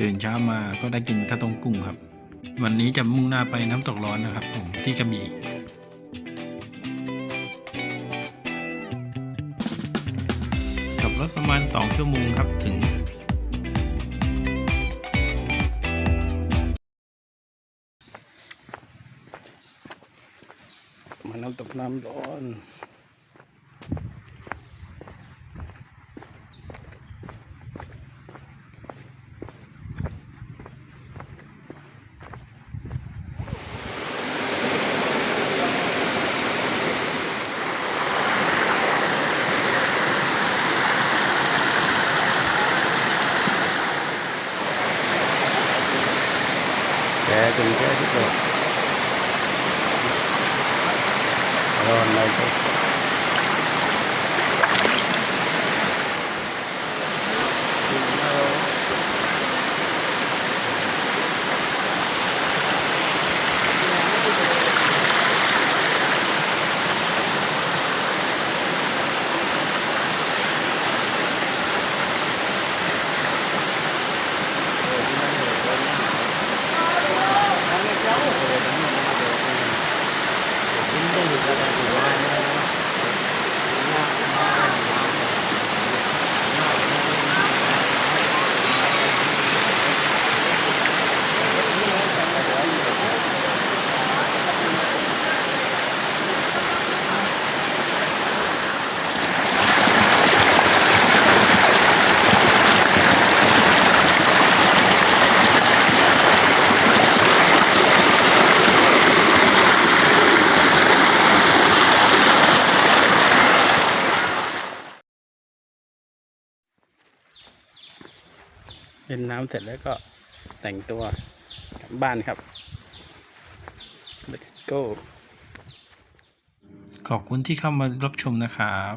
ตื่นเช้ามาก็ได้กินข้าวต้มกุ้งครับ วันนี้จะมุ่งหน้าไปน้ำตกร้อนนะครับผมที่กระบี่ขับรถประมาณ 2 ชั่วโมงครับถึงมาน้ำตกน้ำร้อน แกจนแกที่เกิดร้อนเลยครับ เล่นน้ำเสร็จแล้วก็แต่งตัวกลับบ้านครับ let's go ขอบคุณที่เข้ามารับชมนะครับ